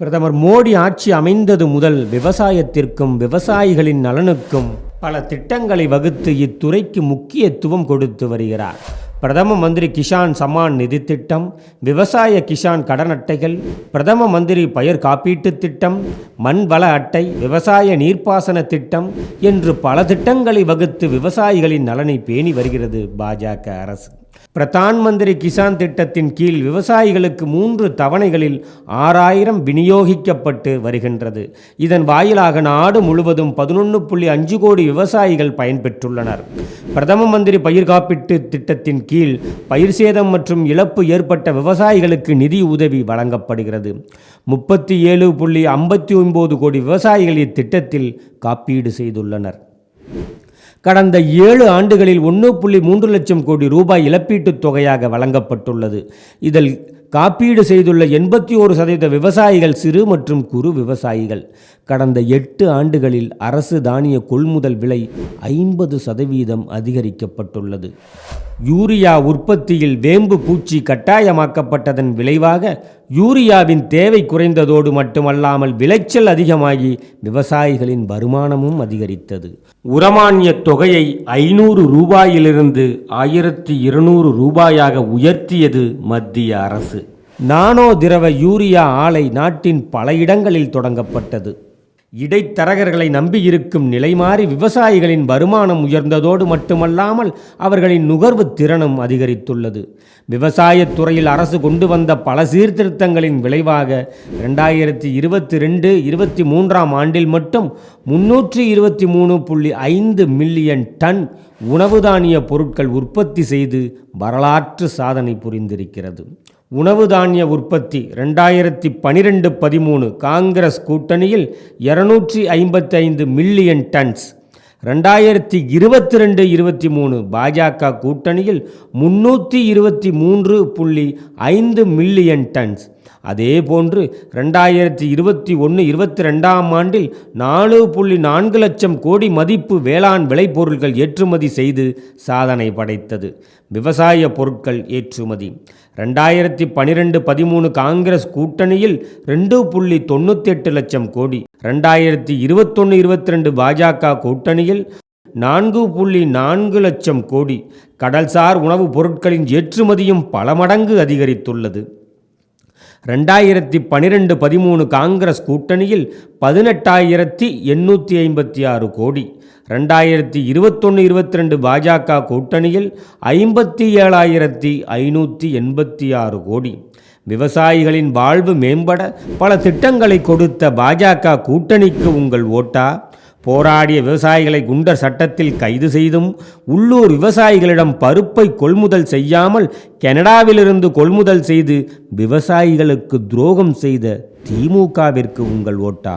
பிரதமர் மோடி ஆட்சி அமைந்தது முதல் விவசாயத்திற்கும் விவசாயிகளின் நலனுக்கும் பல திட்டங்களை வகுத்து இத்துறைக்கு முக்கியத்துவம் கொடுத்து வருகிறார். பிரதம மந்திரி கிஷான் சம்மான் நிதி திட்டம் விவசாய கிஷான் கடன் அட்டைகள் பிரதம மந்திரி பயிர் காப்பீட்டுத் திட்டம் மண் வள அட்டை விவசாய நீர்ப்பாசன திட்டம் என்று பல திட்டங்களை வகுத்து விவசாயிகளின் நலனை பேணி வருகிறது பாஜக அரசு. பிரதான் மந்திரி கிசான் திட்டத்தின் கீழ் விவசாயிகளுக்கு மூன்று தவணைகளில் ஆறாயிரம் விநியோகிக்கப்பட்டு வருகின்றது. இதன் வாயிலாக நாடு முழுவதும் பதினொன்று புள்ளி அஞ்சு கோடி விவசாயிகள் பயன்பெற்றுள்ளனர். பிரதம மந்திரி பயிர் காப்பீட்டு திட்டத்தின் கீழ் பயிர் சேதம் மற்றும் இழப்பு ஏற்பட்ட விவசாயிகளுக்கு நிதி உதவி வழங்கப்படுகிறது. முப்பத்தி ஏழு புள்ளி ஐம்பத்தி ஒன்பது கோடி விவசாயிகள் இத்திட்டத்தில் காப்பீடு செய்துள்ளனர். கடந்த ஏழு ஆண்டுகளில் ஒன்று புள்ளி மூன்று லட்சம் கோடி ரூபாய் இழப்பீட்டுத் தொகையாக வழங்கப்பட்டுள்ளது. இதில் காப்பீடு செய்துள்ள எண்பத்தி ஓரு சதவீத விவசாயிகள் சிறு மற்றும் குறு விவசாயிகள். கடந்த எட்டு ஆண்டுகளில் அரசு தானிய கொள்முதல் விலை ஐம்பது சதவீதம் அதிகரிக்கப்பட்டுள்ளது. யூரியா உற்பத்தியில் வேம்பு பூச்சி கட்டாயமாக்கப்பட்டதன் விளைவாக யூரியாவின் தேவை குறைந்ததோடு மட்டுமல்லாமல் விளைச்சல் அதிகமாகி விவசாயிகளின் வருமானமும் அதிகரித்தது. உரமானிய தொகையை ஐநூறு ரூபாயிலிருந்து ஆயிரத்தி இருநூறு ரூபாயாக உயர்த்தியது மத்திய அரசு. நானோ திரவ யூரியா ஆலை நாட்டின் பல இடங்களில் தொடங்கப்பட்டது. இடைத்தரகர்களை நம்பியிருக்கும் நிலை மாறி விவசாயிகளின் வருமானம் உயர்ந்ததோடு மட்டுமல்லாமல் அவர்களின் நுகர்வு திறனும் அதிகரித்துள்ளது. விவசாயத் துறையில் அரசு கொண்டு வந்த பல சீர்திருத்தங்களின் விளைவாக ரெண்டாயிரத்தி இருபத்தி ரெண்டு இருபத்தி மூன்றாம் ஆண்டில் மட்டும் முன்னூற்றி இருபத்தி மூணு புள்ளி ஐந்து மில்லியன் டன் உணவு தானிய பொருட்கள் உற்பத்தி செய்து வரலாற்று சாதனை புரிந்திருக்கிறது. உணவு தானிய உற்பத்தி ரெண்டாயிரத்தி பனிரெண்டு பதிமூணு காங்கிரஸ் கூட்டணியில் இருநூற்றி ஐம்பத்தி ஐந்து மில்லியன் டன்ஸ். ரெண்டாயிரத்தி இருபத்தி ரெண்டு இருபத்தி மூணு பாஜக கூட்டணியில் முன்னூற்றி இருபத்தி மூன்று புள்ளி ஐந்து மில்லியன் டன்ஸ். அதே போன்று ரெண்டாயிரத்தி இருபத்தி ஒன்று இருபத்தி ரெண்டாம் ஆண்டில் நாலு புள்ளி நான்கு லட்சம் கோடி மதிப்பு வேளாண் விளைபொருட்கள் ஏற்றுமதி செய்து சாதனை படைத்தது. விவசாய பொருட்கள் ஏற்றுமதி. ரெண்டாயிரத்தி பனிரெண்டு பதிமூணு காங்கிரஸ் கூட்டணியில் ரெண்டு புள்ளி தொண்ணூற்றி எட்டு லட்சம் கோடி. ரெண்டாயிரத்தி இருபத்தொன்று இருபத்தி ரெண்டு பாஜக கூட்டணியில் நான்கு புள்ளி நான்கு லட்சம் கோடி. கடல்சார் உணவுப் பொருட்களின் ஏற்றுமதியும் பல மடங்கு அதிகரித்துள்ளது. ரெண்டாயிரத்தி பனிரெண்டு பதிமூணு காங்கிரஸ் கூட்டணியில் பதினெட்டாயிரத்தி எண்ணூற்றி ஐம்பத்தி ஆறு கோடி. ரெண்டாயிரத்தி இருபத்தொன்று இருபத்தி ரெண்டு பாஜக கூட்டணியில் ஐம்பத்தி ஏழாயிரத்தி ஐநூற்றி எண்பத்தி ஆறு கோடி. விவசாயிகளின் வாழ்வு மேம்பட பல திட்டங்களை கொடுத்த பாஜக கூட்டணிக்கு உங்கள் ஓட்டா? போராடிய விவசாயிகளை குண்டர் சட்டத்தில் கைது செய்தும் உள்ளூர் விவசாயிகளிடம் பருப்பை கொள்முதல் செய்யாமல் கனடாவிலிருந்து கொள்முதல் செய்து விவசாயிகளுக்கு துரோகம் செய்த திமுகவிற்கு உங்கள் ஓட்டா?